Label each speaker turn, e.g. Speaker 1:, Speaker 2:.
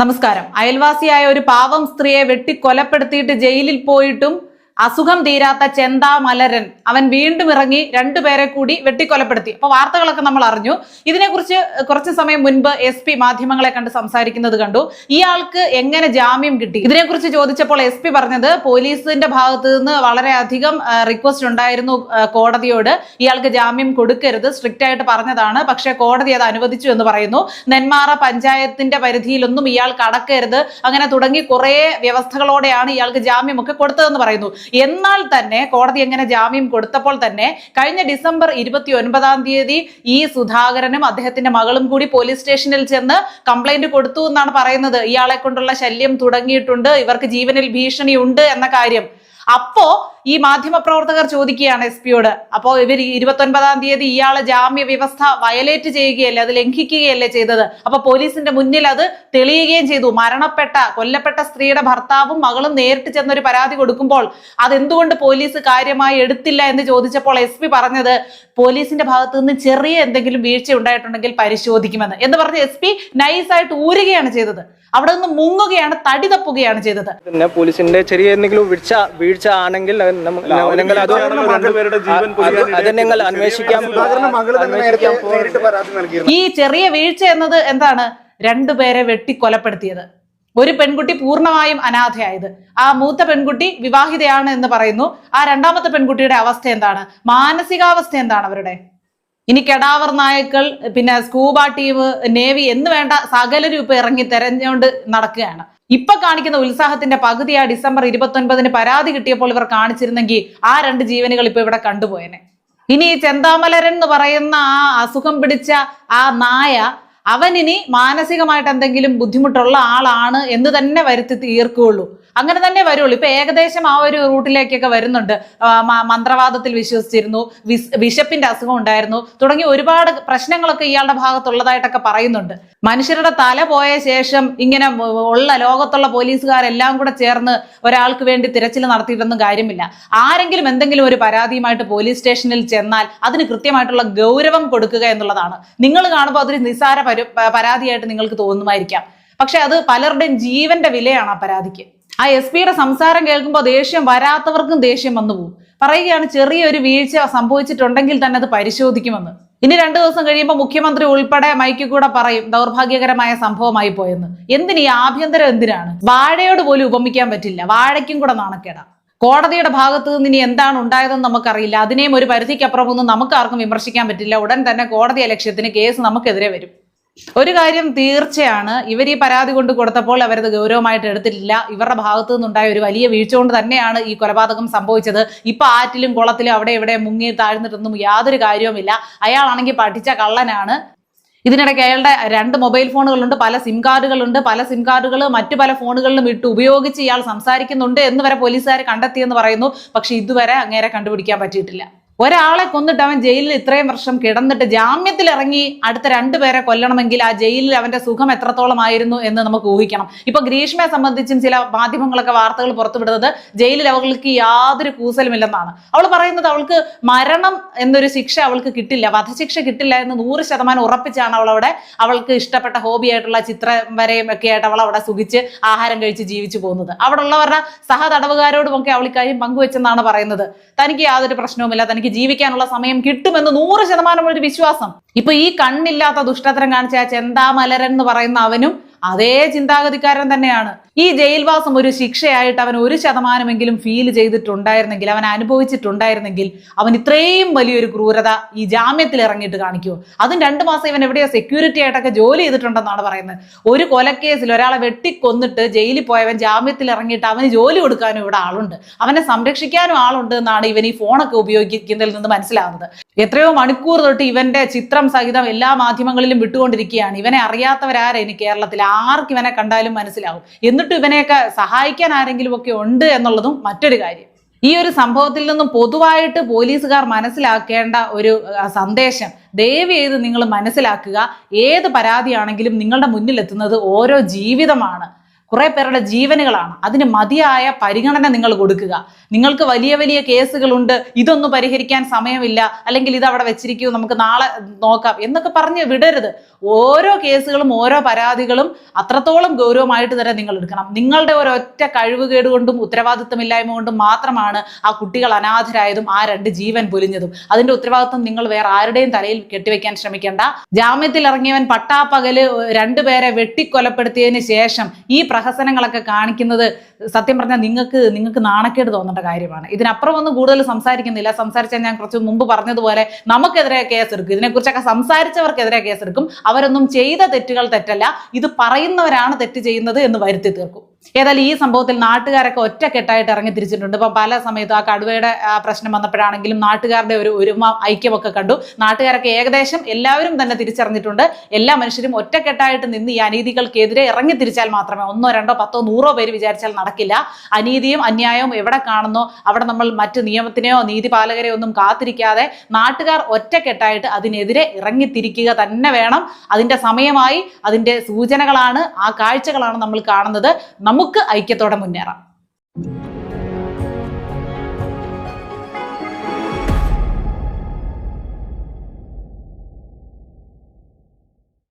Speaker 1: നമസ്കാരം. അയൽവാസിയായ ഒരു പാവം സ്ത്രീയെ വെട്ടിക്കൊലപ്പെടുത്തിയിട്ട് ജയിലിൽ പോയിട്ടും അസുഖം തീരാത്ത ചെന്താമലരൻ. അവൻ വീണ്ടും ഇറങ്ങി രണ്ടുപേരെ കൂടി വെട്ടിക്കൊലപ്പെടുത്തി. അപ്പൊ വാർത്തകളൊക്കെ നമ്മൾ അറിഞ്ഞു. ഇതിനെക്കുറിച്ച് കുറച്ച് സമയം മുൻപ് എസ് പി മാധ്യമങ്ങളെ കണ്ട് സംസാരിക്കുന്നത് കണ്ടു. ഇയാൾക്ക് എങ്ങനെ ജാമ്യം കിട്ടി? ഇതിനെക്കുറിച്ച് ചോദിച്ചപ്പോൾ എസ് പി പറഞ്ഞത് പോലീസിന്റെ ഭാഗത്ത് നിന്ന് വളരെയധികം റിക്വസ്റ്റ് ഉണ്ടായിരുന്നു കോടതിയോട്. ഇയാൾക്ക് ജാമ്യം കൊടുക്കരുത് സ്ട്രിക്റ്റ് ആയിട്ട് പറഞ്ഞതാണ്. പക്ഷേ കോടതി അത് അനുവദിച്ചു എന്ന് പറയുന്നു. നെന്മാറ പഞ്ചായത്തിന്റെ പരിധിയിലൊന്നും ഇയാൾ കടക്കരുത്. അങ്ങനെ തുടങ്ങി കുറെ വ്യവസ്ഥകളോടെയാണ് ഇയാൾക്ക് ജാമ്യമൊക്കെ കൊടുത്തതെന്ന് പറയുന്നു. എന്നാൽ തന്നെ കോടതി എങ്ങനെ ജാമ്യം കൊടുത്തപ്പോൾ തന്നെ കഴിഞ്ഞ ഡിസംബർ ഇരുപത്തി ഒൻപതാം തീയതി ഈ സുധാകരനും അദ്ദേഹത്തിന്റെ മകളും കൂടി പോലീസ് സ്റ്റേഷനിൽ ചെന്ന് കംപ്ലൈന്റ് കൊടുത്തു എന്നാണ് പറയുന്നത്. ഇയാളെ കൊണ്ടുള്ള ശല്യം തുടങ്ങിയിട്ടുണ്ട്. ഇവർക്ക് ജീവനിൽ ഭീഷണി ഉണ്ട് എന്ന കാര്യം. അപ്പോ ഈ മാധ്യമപ്രവർത്തകർ ചോദിക്കുകയാണ് എസ് പിയോട്. അപ്പോ ഇവർ ഇരുപത്തി ഒൻപതാം തീയതി ഇയാളെ ജാമ്യ വ്യവസ്ഥ വയലേറ്റ് ചെയ്യുകയല്ലേ അത് ലംഘിക്കുകയല്ലേ ചെയ്തത്? അപ്പൊ പോലീസിന്റെ മുന്നിൽ അത് തെളിയുകയും ചെയ്തു. മരണപ്പെട്ട കൊല്ലപ്പെട്ട സ്ത്രീയുടെ ഭർത്താവും മകളും നേരിട്ട് ചെന്നൊരു പരാതി കൊടുക്കുമ്പോൾ അതെന്തുകൊണ്ട് പോലീസ് കാര്യമായി എടുത്തില്ല എന്ന് ചോദിച്ചപ്പോൾ എസ് പി പറഞ്ഞത് പോലീസിന്റെ ഭാഗത്ത് നിന്ന് ചെറിയ എന്തെങ്കിലും വീഴ്ച ഉണ്ടായിട്ടുണ്ടെങ്കിൽ പരിശോധിക്കുമെന്ന്. എന്ന് പറഞ്ഞ് എസ് പി നൈസായിട്ട് ഊരുകയാണ് ചെയ്തത്. അവിടെ നിന്ന് മുങ്ങുകയാണ് തടി തപ്പുകയാണ് ചെയ്തത്.
Speaker 2: പിന്നെ പോലീസിന്റെ ചെറിയ എന്തെങ്കിലും വീഴ്ച വീഴ്ച ആണെങ്കിൽ അത് അത്
Speaker 1: ഈ ചെറിയ വീഴ്ച എന്നത് എന്താണ്? രണ്ടുപേരെ വെട്ടിക്കൊലപ്പെടുത്തിയത് ഒരു പെൺകുട്ടി പൂർണമായും അനാഥയായത്. ആ മൂത്ത പെൺകുട്ടി വിവാഹിതയാണ് എന്ന് പറയുന്നു. ആ രണ്ടാമത്തെ പെൺകുട്ടിയുടെ അവസ്ഥ എന്താണ്? മാനസികാവസ്ഥ എന്താണ് അവരുടെ? ഇനി കെടാവർ നായക്കൾ പിന്നെ സ്കൂബ ടീം നേവി എന്ന് വേണ്ട സകലരും ഇപ്പൊ ഇറങ്ങി തെരഞ്ഞുകൊണ്ട് നടക്കുകയാണ്. ഇപ്പൊ കാണിക്കുന്ന ഉത്സാഹത്തിന്റെ പകുതി ഡിസംബർ ഇരുപത്തി ഒൻപതിന് പരാതി കിട്ടിയപ്പോൾ ഇവർ കാണിച്ചിരുന്നെങ്കിൽ ആ രണ്ട് ജീവനുകൾ ഇപ്പൊ ഇവിടെ കണ്ടുപോയനെ. ഇനി ചെന്താമലരൻ എന്ന് പറയുന്ന ആ അസുഖം പിടിച്ച ആ നായ അവൻ ഇനി മാനസികമായിട്ട് എന്തെങ്കിലും ബുദ്ധിമുട്ടുള്ള ആളാണ് എന്ന് തന്നെ വരുത്തി തീർക്കുകയുള്ളൂ. അങ്ങനെ തന്നെ വരുള്ളൂ. ഇപ്പൊ ഏകദേശം ആ ഒരു റൂട്ടിലേക്കൊക്കെ വരുന്നുണ്ട്. മന്ത്രവാദത്തിൽ വിശ്വസിച്ചിരുന്നു വിസ്- വിശപ്പിന്റെ അസുഖം ഉണ്ടായിരുന്നു തുടങ്ങി ഒരുപാട് പ്രശ്നങ്ങളൊക്കെ ഇയാളുടെ ഭാഗത്തുള്ളതായിട്ടൊക്കെ പറയുന്നുണ്ട്. മനുഷ്യരുടെ തല പോയ ശേഷം ഇങ്ങനെ ഉള്ള ലോകത്തുള്ള പോലീസുകാരെല്ലാം കൂടെ ചേർന്ന് ഒരാൾക്ക് വേണ്ടി തിരച്ചിൽ നടത്തിയിട്ടൊന്നും കാര്യമില്ല. ആരെങ്കിലും എന്തെങ്കിലും ഒരു പരാതിയുമായിട്ട് പോലീസ് സ്റ്റേഷനിൽ ചെന്നാൽ അതിന് കൃത്യമായിട്ടുള്ള ഗൗരവം കൊടുക്കുക എന്നുള്ളതാണ്. നിങ്ങൾ കാണുമ്പോൾ അതൊരു നിസ്സാര പരാതിയായിട്ട് നിങ്ങൾക്ക് തോന്നുമായിരിക്കാം. പക്ഷെ അത് പലരുടെയും ജീവന്റെ വിലയാണ് ആ പരാതിക്ക്. ആ എസ് പിയുടെ സംസാരം കേൾക്കുമ്പോൾ ദേഷ്യം വരാത്തവർക്കും ദേഷ്യം വന്നു പോകും. പറയുകയാണ് ചെറിയൊരു വീഴ്ച സംഭവിച്ചിട്ടുണ്ടെങ്കിൽ തന്നെ അത് പരിശോധിക്കുമെന്ന്. ഇനി രണ്ടു ദിവസം കഴിയുമ്പോൾ മുഖ്യമന്ത്രി ഉൾപ്പെടെ മൈക്കിൽ കൂടെ പറയും ദൗർഭാഗ്യകരമായ സംഭവമായി പോയെന്ന്. എന്തിന് ഈ ആഭ്യന്തരം എന്തിനാണ്? വാഴയോട് പോലും ഉപമിക്കാൻ പറ്റില്ല. വാഴയ്ക്കും കൂടെ നാണക്കേടാ. കോടതിയുടെ ഭാഗത്ത് നിന്ന് ഇനി എന്താണ് ഉണ്ടായതെന്ന് നമുക്കറിയില്ല. അതിനെയും ഒരു പരിധിക്കപ്പുറമൊന്നും നമുക്കാർക്കും വിമർശിക്കാൻ പറ്റില്ല. ഉടൻ തന്നെ കോടതി ലക്ഷ്യത്തിന് കേസ് നമുക്കെതിരെ വരും. ഒരു കാര്യം തീർച്ചയാണ്. ഇവർ ഈ പരാതി കൊണ്ട് കൊടുത്തപ്പോൾ അവരത് ഗൗരവമായിട്ട് എടുത്തിട്ടില്ല. ഇവരുടെ ഭാഗത്തു നിന്നുണ്ടായ ഒരു വലിയ വീഴ്ച കൊണ്ട് തന്നെയാണ് ഈ കൊലപാതകം സംഭവിച്ചത്. ഇപ്പൊ ആറ്റിലും കുളത്തിലും അവിടെ ഇവിടെ മുങ്ങി താഴ്ന്നിട്ടൊന്നും യാതൊരു കാര്യവുമില്ല. അയാളാണെങ്കിൽ പഠിച്ച കള്ളനാണ്. ഇതിനിടയ്ക്ക് അയാളുടെ രണ്ട് മൊബൈൽ ഫോണുകളുണ്ട് പല സിം കാർഡുകളുണ്ട് പല സിം കാർഡുകൾ മറ്റു പല ഫോണുകളിലും ഇട്ട് ഉപയോഗിച്ച് ഇയാൾ സംസാരിക്കുന്നുണ്ട് എന്ന് വരെ പോലീസുകാർ കണ്ടെത്തിയെന്ന് പറയുന്നു. പക്ഷെ ഇതുവരെ അങ്ങേരെ കണ്ടുപിടിക്കാൻ പറ്റിയിട്ടില്ല. ഒരാളെ കൊന്നിട്ട് അവൻ ജയിലിൽ ഇത്രയും വർഷം കിടന്നിട്ട് ജാമ്യത്തിൽ ഇറങ്ങി അടുത്ത രണ്ടുപേരെ കൊല്ലണമെങ്കിൽ ആ ജയിലിൽ അവന്റെ സുഖം എത്രത്തോളമായിരുന്നു എന്ന് നമുക്ക് ഊഹിക്കണം. ഇപ്പൊ ഗ്രീഷ്മയെ സംബന്ധിച്ചും ചില മാധ്യമങ്ങളൊക്കെ വാർത്തകൾ പുറത്തുവിടുന്നത് ജയിലിൽ അവൾക്ക് യാതൊരു കൂസലുമില്ലെന്നാണ്. അവൾ പറയുന്നത് അവൾക്ക് മരണം എന്നൊരു ശിക്ഷ അവൾക്ക് കിട്ടില്ല വധശിക്ഷ കിട്ടില്ല എന്ന് നൂറ് ശതമാനം ഉറപ്പിച്ചാണ് അവൾ അവിടെ അവൾക്ക് ഇഷ്ടപ്പെട്ട ഹോബി ആയിട്ടുള്ള ചിത്രം വരെയും ഒക്കെ ആയിട്ട് അവൾ അവിടെ സുഖിച്ച് ആഹാരം കഴിച്ച് ജീവിച്ചു പോകുന്നത്. അവിടെ ഉള്ളവരുടെ സഹ തടവുകാരോടുമൊക്കെ അവൾ ഇക്കാര്യം പങ്കുവെച്ചെന്നാണ് പറയുന്നത്. തനിക്ക് യാതൊരു പ്രശ്നവുമില്ല തനിക്ക് ജീവിക്കാനുള്ള സമയം കിട്ടുമെന്ന് നൂറ് ശതമാനം ഒരു വിശ്വാസം. ഇപ്പൊ ഈ കണ്ണില്ലാത്ത ദുഷ്ടത്തരം കാണിച്ച ചെന്താമലരൻ എന്ന് പറയുന്ന അവനും അതേ ചിന്താഗതിക്കാരൻ തന്നെയാണ്. ഈ ജയിൽവാസം ഒരു ശിക്ഷയായിട്ട് അവൻ ഒരു ശതമാനമെങ്കിലും ഫീൽ ചെയ്തിട്ടുണ്ടായിരുന്നെങ്കിൽ അവൻ അനുഭവിച്ചിട്ടുണ്ടായിരുന്നെങ്കിൽ അവൻ ഇത്രയും വലിയൊരു ക്രൂരത ഈ ജാമ്യത്തിൽ ഇറങ്ങിയിട്ട് കാണിക്കുമോ അതും രണ്ടു മാസം ഇവൻ എവിടെയോ സെക്യൂരിറ്റി ആയിട്ടൊക്കെ ജോലി ചെയ്തിട്ടുണ്ടെന്നാണ് പറയുന്നത്. ഒരു കൊലക്കേസിൽ ഒരാളെ വെട്ടിക്കൊന്നിട്ട് ജയിലിൽ പോയവൻ ജാമ്യത്തിൽ ഇറങ്ങിയിട്ട് അവന് ജോലി കൊടുക്കാനും ഇവിടെ ആളുണ്ട്. അവനെ സംരക്ഷിക്കാനും ആളുണ്ട് എന്നാണ് ഇവൻ ഈ ഫോണൊക്കെ ഉപയോഗിക്കുന്നതിൽ നിന്ന് മനസ്സിലാവുന്നത്. എത്രയോ മണിക്കൂർ തൊട്ട് ഇവന്റെ ചിത്രം സഹിതം എല്ലാ മാധ്യമങ്ങളിലും വിട്ടുകൊണ്ടിരിക്കുകയാണ്. ഇവനെ അറിയാത്തവരാരെ ഇനി കേരളത്തിൽ ആർക്ക് ഇവനെ കണ്ടാലും മനസ്സിലാവും. എന്നിട്ട് ഇവനെയൊക്കെ സഹായിക്കാൻ ആരെങ്കിലും ഒക്കെ ഉണ്ട് എന്നുള്ളതും മറ്റൊരു കാര്യം. ഈ ഒരു സംഭവത്തിൽ നിന്നും പൊതുവായിട്ട് പോലീസുകാർ മനസ്സിലാക്കേണ്ട ഒരു സന്ദേശം ദയവ് ചെയ്ത് നിങ്ങൾ മനസ്സിലാക്കുക. ഏത് പരാതിയാണെങ്കിലും നിങ്ങളുടെ മുന്നിലെത്തുന്നത് ഓരോ ജീവിതമാണ്. കുറെ പേരുടെ ജീവനുകളാണ്. അതിന് മതിയായ പരിഗണന നിങ്ങൾ കൊടുക്കുക. നിങ്ങൾക്ക് വലിയ വലിയ കേസുകളുണ്ട്. ഇതൊന്നും പരിഹരിക്കാൻ സമയമില്ല. അല്ലെങ്കിൽ ഇത് അവിടെ വെച്ചിരിക്കൂ. നമുക്ക് നാളെ നോക്കാം. എന്നൊക്കെ പറഞ്ഞ് വിടരുത്. ഓരോ കേസുകളും ഓരോ പരാതികളും അത്രത്തോളം ഗൗരവമായിട്ട് തന്നെ നിങ്ങൾ എടുക്കണം. നിങ്ങളുടെ ഒരൊറ്റ കഴിവുകേട് കൊണ്ടും ഉത്തരവാദിത്തമില്ലായ്മ കൊണ്ടും മാത്രമാണ് ആ കുട്ടികൾ അനാഥരായതും ആ രണ്ട് ജീവൻ പൊലിഞ്ഞതും. അതിന്റെ ഉത്തരവാദിത്തം നിങ്ങൾ വേറെ ആരുടെയും തലയിൽ കെട്ടിവെക്കാൻ ശ്രമിക്കേണ്ട. ജാമ്യത്തിൽ ഇറങ്ങിയവൻ പട്ടാപ്പകൽ രണ്ടുപേരെ വെട്ടിക്കൊലപ്പെടുത്തിയതിന് ശേഷം ഈ പ്രഹസനങ്ങളൊക്കെ കാണിക്കുന്നത് സത്യം പറഞ്ഞാൽ നിങ്ങൾക്ക് നിങ്ങൾക്ക് നാണക്കേട് തോന്നേണ്ട കാര്യമാണ്. ഇതിനപ്പുറം ഒന്നും കൂടുതൽ സംസാരിക്കുന്നില്ല. സംസാരിച്ചാൽ ഞാൻ കുറച്ച് മുമ്പ് പറഞ്ഞതുപോലെ നമുക്കെതിരെ കേസെടുക്കും ഇതിനെക്കുറിച്ചൊക്കെ സംസാരിച്ചവർക്കെതിരെ കേസെടുക്കും അവരൊന്നും ചെയ്ത തെറ്റുകൾ തെറ്റല്ല. ഇത് പറയുന്നവരാണ് തെറ്റ് ചെയ്യുന്നത് എന്ന് വരുത്തി തീർക്കും. ഏതായാലും ഈ സംഭവത്തിൽ നാട്ടുകാരൊക്കെ ഒറ്റക്കെട്ടായിട്ട് ഇറങ്ങി തിരിച്ചിട്ടുണ്ട്. ഇപ്പം പല സമയത്തും ആ കടുവയുടെ പ്രശ്നം വന്നപ്പോഴാണെങ്കിലും നാട്ടുകാരുടെ ഒരു ഒരുമ ഐക്യമൊക്കെ കണ്ടു. നാട്ടുകാരൊക്കെ ഏകദേശം എല്ലാവരും തന്നെ തിരിച്ചറിഞ്ഞിട്ടുണ്ട്. എല്ലാ മനുഷ്യരും ഒറ്റക്കെട്ടായിട്ട് നിന്ന് ഈ അനീതികൾക്കെതിരെ ഇറങ്ങി തിരിച്ചാൽ മാത്രമേ ഒന്നോ രണ്ടോ പത്തോ നൂറോ പേര് വിചാരിച്ചാൽ നടക്കില്ല. അനീതിയും അന്യായവും എവിടെ കാണുന്നോ അവിടെ നമ്മൾ മറ്റ് നിയമത്തിനെയോ നീതിപാലകരെയോ ഒന്നും കാത്തിരിക്കാതെ നാട്ടുകാർ ഒറ്റക്കെട്ടായിട്ട് അതിനെതിരെ ഇറങ്ങിത്തിരിക്കുക തന്നെ വേണം. അതിന്റെ സമയമായി അതിന്റെ സൂചനകളാണ് ആ കാഴ്ചകളാണ് നമ്മൾ കാണുന്നത്. നമുക്ക് ഐക്യത്തോടെ മുന്നേറാം.